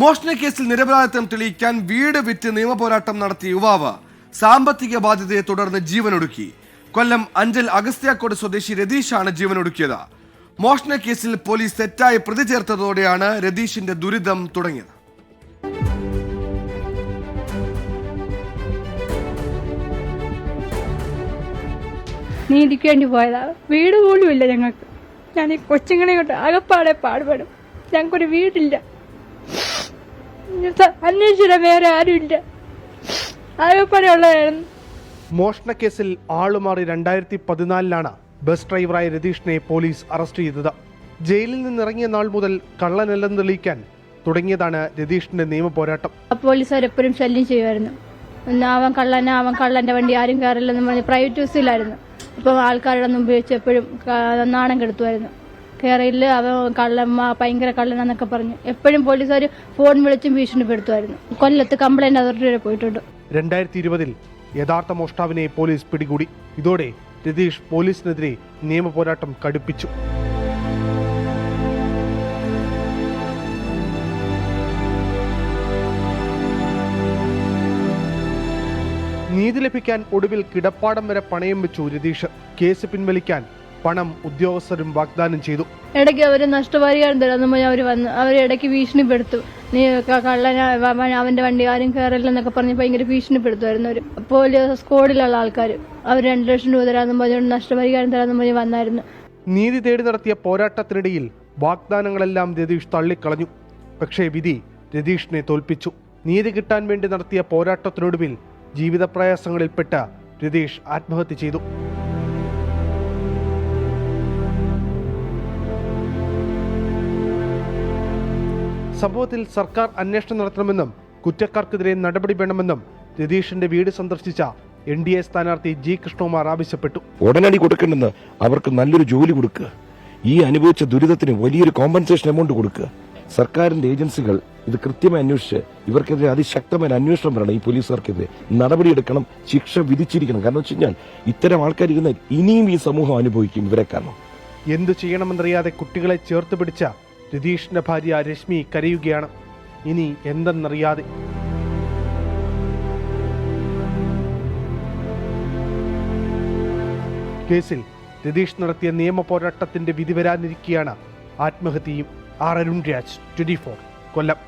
മോഷണ കേസിൽ നിരപരാധിത്വം തെളിയിക്കാൻ വീട് വിറ്റ് നിയമപോരാട്ടം നടത്തിയ യുവാവ് സാമ്പത്തിക ബാധ്യതയെ തുടർന്ന് ജീവനൊടുക്കി. കൊല്ലം അഞ്ചൽ അഗസ്ത്യാക്കോട് സ്വദേശി രതീഷാണ് ജീവനൊടുക്കിയത്. മോഷണ കേസിൽ പോലീസ് തെറ്റായി പ്രതി ചേർത്തതോടെയാണ് രതീഷിന്റെ ദുരിതം തുടങ്ങിയത്. നീതിക്ക് വേണ്ടി പോയതാ. വീട് പോലും ഇല്ല ഞങ്ങൾക്ക്. ഞാൻ ഈ കൊച്ചുങ്ങളെ കൊണ്ട് അകപ്പാടെ പാടുപെടും. ഞങ്ങൾക്കൊരു വീടില്ല. അന്വേഷിച്ചിട്ട് വേറെ ആരുമില്ല. ആകപ്പാടെ ഉള്ളതായിരുന്നു മോഷണക്കേസിൽ ആളുമാറി രണ്ടായിരത്തി പതിനാലിലാണ് ബസ് ഡ്രൈവറായ രതീഷിനെ പോലീസ് അറസ്റ്റ് ചെയ്തത്. ജയിലിൽ നിന്നിറങ്ങിയ നാൾ മുതൽ കള്ളനല്ലെന്ന് തെളിയിക്കാൻ തുടങ്ങിയതാണ് രതീഷിന്റെ നിയമ പോരാട്ടം. പോലീസുകാർ എപ്പോഴും ശല്യം ചെയ്യുമായിരുന്നു. അവൻ കള്ളനാ അവൻ കള്ളന്റെ വണ്ടി ആരും കയറില്ലെന്ന് പറഞ്ഞ് പ്രൈവറ്റ് ബസ്സിലായിരുന്നു അപ്പം ആൾക്കാരുടെ മുമ്പ് വെച്ച് എപ്പോഴും നാണം കെടുത്തുമായിരുന്നു. കയറിയില്ല അവൻ കള്ളമ്മ ഭയങ്കര കള്ളനാന്നൊക്കെ പറഞ്ഞു. എപ്പോഴും പോലീസുകാർ ഫോൺ വിളിച്ചും ഭീഷണിപ്പെടുത്തുമായിരുന്നു കൊല്ലത്ത് കംപ്ലൈന്റ് അതോറിറ്റി വരെ പോയിട്ടുണ്ട്. രണ്ടായിരത്തി ഇരുപതിൽ യഥാർത്ഥ മോഷ്ടാവിനെ പോലീസ് പിടികൂടി. ഇതോടെ രതീഷ് പോലീസിനെതിരെ നിയമ പോരാട്ടം കടുപ്പിച്ചു. നീതി ലഭിക്കാൻ ഒടുവിൽ കിടപ്പാടം വരെ പണയം വെച്ചു രതീഷ്. കേസ് പിൻവലിക്കാൻ പണം ഉദ്യോഗസ്ഥരും വാഗ്ദാനം ചെയ്തു. ഇടയ്ക്ക് അവർ നഷ്ടപരിഹാരം തരാമെന്ന് അവർ വന്നു അവർ ഇടയ്ക്ക് ഭീഷണിപ്പെടുത്തു. നീ കള്ളന അവന്റെ വണ്ടി ആരും കയറില്ലെന്നൊക്കെ പറഞ്ഞ് ഭയങ്കര ഭീഷണിപ്പെടുത്തുമായിരുന്നു അവർ പോലീസ് സ്ക്വാഡിലുള്ള ആൾക്കാർ അവർ രണ്ട് ലക്ഷം രൂപ തരാമെന്ന് പറഞ്ഞുകൊണ്ട് നഷ്ടപരിഹാരം തരാമെന്ന് പറഞ്ഞ് വന്നായിരുന്നു. നീതി തേടി നടത്തിയ പോരാട്ടത്തിനിടയിൽ വാഗ്ദാനങ്ങളെല്ലാം രതീഷ് തള്ളിക്കളഞ്ഞു. പക്ഷേ വിധി രതീഷിനെ തോൽപ്പിച്ചു. നീതി കിട്ടാൻ വേണ്ടി നടത്തിയ പോരാട്ടത്തിനൊടുവിൽ ജീവിതപ്രയാസങ്ങളിൽപ്പെട്ട രതീഷ് ആത്മഹത്യ ചെയ്തു. സംഭവത്തിൽ സർക്കാർ അന്വേഷണം നടത്തണമെന്നും കുറ്റക്കാർക്കെതിരെ നടപടി വേണമെന്നും രതീഷിന്റെ വീട് സന്ദർശിച്ച എൻ ഡി എ സ്ഥാനാർത്ഥി ജി കൃഷ്ണകുമാർ ആവശ്യപ്പെട്ടു. ഉടനടി കൊടുക്കണമെന്ന് അവർക്ക് നല്ലൊരു ജോലി കൊടുക്കുക ഈ അനുഭവിച്ച ദുരിതത്തിന് വലിയൊരു കോമ്പൻസേഷൻ എമൗണ്ട് കൊടുക്കുക സർക്കാരിന്റെ ഏജൻസികൾ ഇത് കൃത്യമായി അന്വേഷിച്ച് ഇവർക്കെതിരെ അതിശക്തമായ അന്വേഷണം വരണം. ഈ പോലീസുകാർക്കെതിരെ നടപടിയെടുക്കണം ശിക്ഷ വിധിച്ചിരിക്കണം. കാരണം വെച്ച് കഴിഞ്ഞാൽ ഇത്തരം ആൾക്കാർ ഇരുന്ന് ഇനിയും ഈ സമൂഹം അനുഭവിക്കും ഇവരെ കാരണം. എന്തു ചെയ്യണമെന്നറിയാതെ കുട്ടികളെ ചേർത്ത് പിടിച്ച രതീഷിന്റെ ഭാര്യ രശ്മി കരയുകയാണ്. ഇനി എന്തെന്നറിയാതെ. കേസിൽ രതീഷ് നടത്തിയ നിയമ പോരാട്ടത്തിന്റെ വിധി വരാനിരിക്കുകയാണ് ആത്മഹത്യയും ആർ അരുൺ രാജ് ട്വന്റി കൊല്ലം.